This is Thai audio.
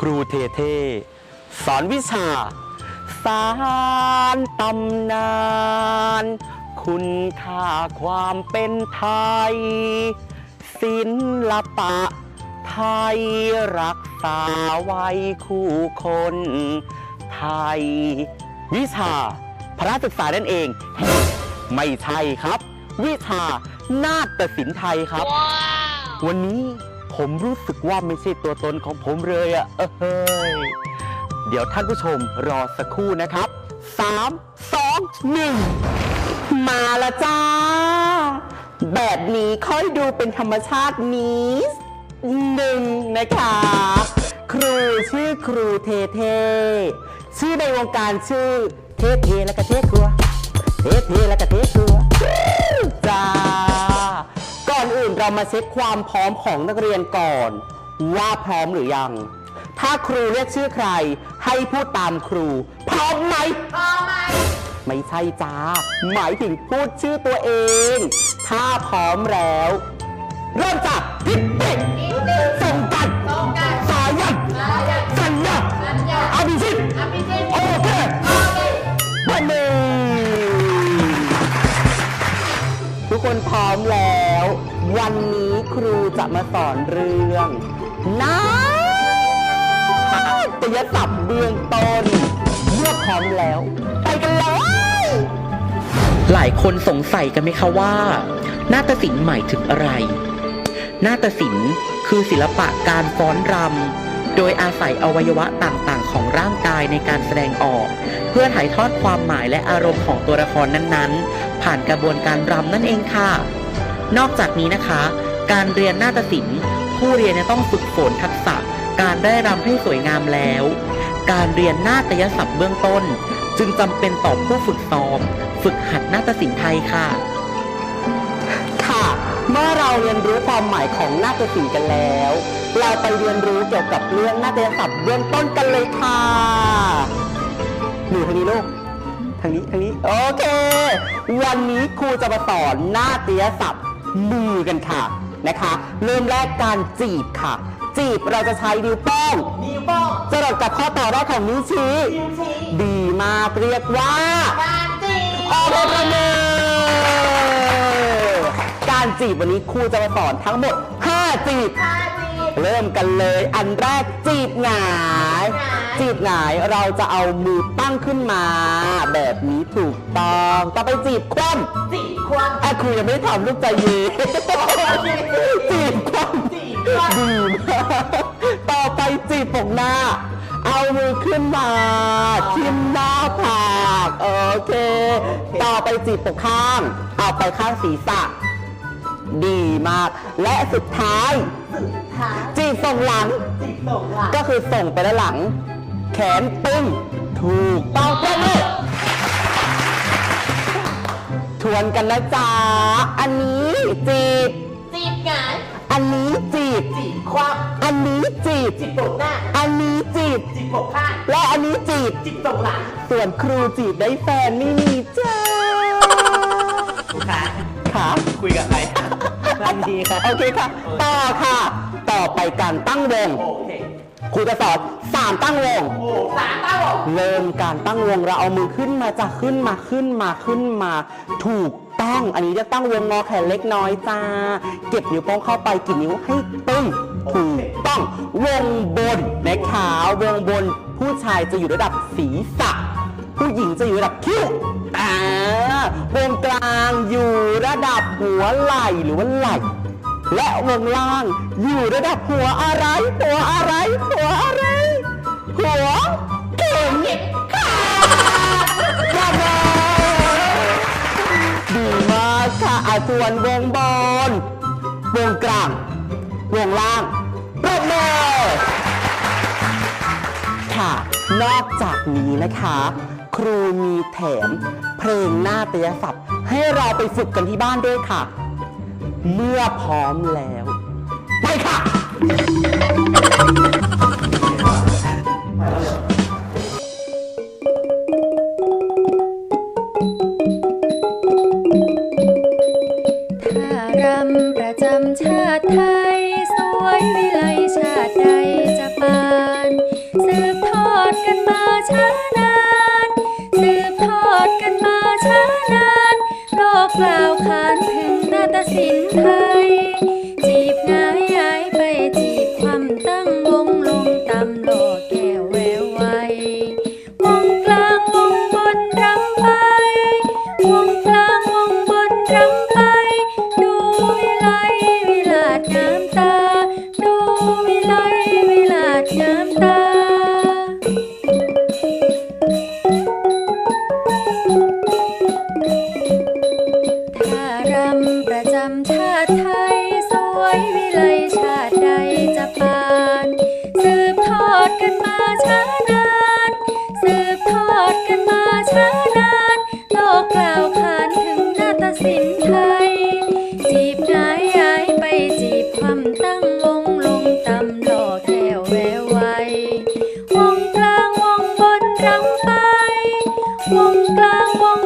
ครับผมครูเทเทสอนวิชา สารตำนาน คุณค่าความเป็นไทย ศิลปะ ไทยรักษาไว้คู่คน ไทย วิชา พระศึกษานั่นเอง ไม่ใช่ครับ วิชา นาฏศิลป์ไทยครับ วันนี้ ผมรู้สึกว่าไม่ใช่ตัวตนของผมเลยอะเออเฮ้ยเดี๋ยวท่านผู้ชมรอสักครู่นะครับ 3 2 1 มาละจ้า แบบนี้ค่อยดูเป็นธรรมชาตินิดหนึ่งนะคะ ครูชื่อครูเทเท ชื่อในวงการชื่อเทเทและก็เทครัว เทเทและก็เทครัวจ้า เรามาเช็คความพร้อมของนักเรียนก่อน ว่าพร้อมหรือยัง ถ้าครูเรียกชื่อใคร ให้พูดตามครู พร้อมไหมพอไหม ไม่ใช่จ้า หมายถึงพูดชื่อตัวเอง ถ้าพร้อมแล้ว เริ่มจากพิ คนพร้อมแล้ว วันนี้ครูจะมาสอนเรื่องนาฏยศัพท์เบื้องต้นเมื่อพร้อมแล้ว ไปกันเลยหลายคนสงสัยกันไหมคะว่า นาฏศิลป์หมายถึงอะไร นาฏศิลป์คือศิลปะการฟ้อนรำโดยอาศัยอวัยวะต่างๆ ของร่างกายในการแสดงออก เพื่อถ่ายทอดความหมายและอารมณ์ของตัวละครนั้นๆ ผ่านกระบวนการรำนั่นเองค่ะ นอกจากนี้นะคะ การเรียนนาฏศิลป์ ผู้เรียนจะต้องฝึกฝนทักษะ การได้รำให้สวยงามแล้ว การเรียนนาฏยศัพท์เบื้องต้น จึงจำเป็นต่อผู้ฝึกซ้อม ฝึกหัดนาฏศิลป์ไทยค่ะค่ะ เมื่อเราเรียนรู้ความหมายของนาฏศิลป์กันแล้ว เราไปเรียนรู้เกี่ยวกับเรื่องนาฏยศัพท์เบื้องต้นกันเลยค่ะหนูทางนี้ลูกทางนี้ทางนี้โอเค วันนี้ครูจะมาสอนนาฏยศัพท์มือกันค่ะนะคะ เริ่มแรกการจีบค่ะ จีบเราจะใช้นิ้วโป้งนิ้วโป้งจรดกับข้อต่อแรกของนิ้วชี้นิ้วชี้ดีมากเรียกว่าการจีออกประมือการ จีบวันนี้ครูจะมาสอนทั้งหมด 5 จีบการจีเริ่มกันเลยอันแรกจีบหงาย จีบหงายเราจะเอามือตั้งขึ้นมา แบบนี้ถูกต้องต่อไปจีบคว่จีควงำอะครูยังไม่ได้ทำลูกใจเย็นจีบคว่ำจีควงดีมากต่อไปจีบปกหน้า เอามือขึ้นมาทิมหน้าผากโอเค ต่อไปจีบปกข้าง เอาไปข้างศีรษะ ดีมาก และสุดท้ายขาจีบส่งหลังจีส่งหลังก็คือส่งไปด้านหลัง แขนตึงถูกต้องเพื่อนลูกทวนกันนะจ๊ะ อันนี้จีบ จีบหงายอันนี้จีบ จีบคว่อันนี้จีบำจีบปกหน้า อันนี้จีบจีบปกข้างและอันนี้จีบจีบส่งหลังส่วนครูจีบได้แฟนไม่มีจ้าค่ะค่ะคุยกับใคร ไม่มีค่ะ โอเคค่ะ ต่อค่ะ ต่อไปการตั้งวง โอเคครูจะสอนสามตั้งวง โอ้สามเต้าเริ่มการตั้งวงเราเอามือขึ้นมาจะขึ้นมาขึ้นมาขึ้นมา ถูกต้องอันนี้จะตั้งวงงอแขนเล็กน้อยจ้า เก็บนิ้วโป้งเข้าไปกี่นิ้วให้ตึงถูกต้องวงบนนะคะวงบนผู้ชายจะอยู่ระดับศีรษะ ผู้หญิงจะอยู่ระดับคิ้วอ่า วงกลางอยู่ระดับหัวไหล่หรือว่าไหล่ และวงล่างอยู่ระดับหัวอะไร หัวอะไร หัวอะไร หัวเข็มขาดดีมากค่ะอาส่วนวงบนวงกลาง วงล่างปรบมือค่ะ นอกจากนี้นะคะ ครูมีแถม เพลงหน้าเตียศัพท์ให้เราไปฝึกกันที่บ้านด้วยค่ะ เมื่อพร้อมแล้ว ไปค่ะ ถ้ารำประจำชาติไทย สวยวิไลชาติใดจะปาน สืบทอดกันมาช้น 心疼。 รืนานโลกกล่าวขานถึงนาฏศิลป์ไทย จีบนายยายไปจีบความตั้งวงลงต่ำหล่อแถวแววไววงกลางวงบนรังไป วงกลางวง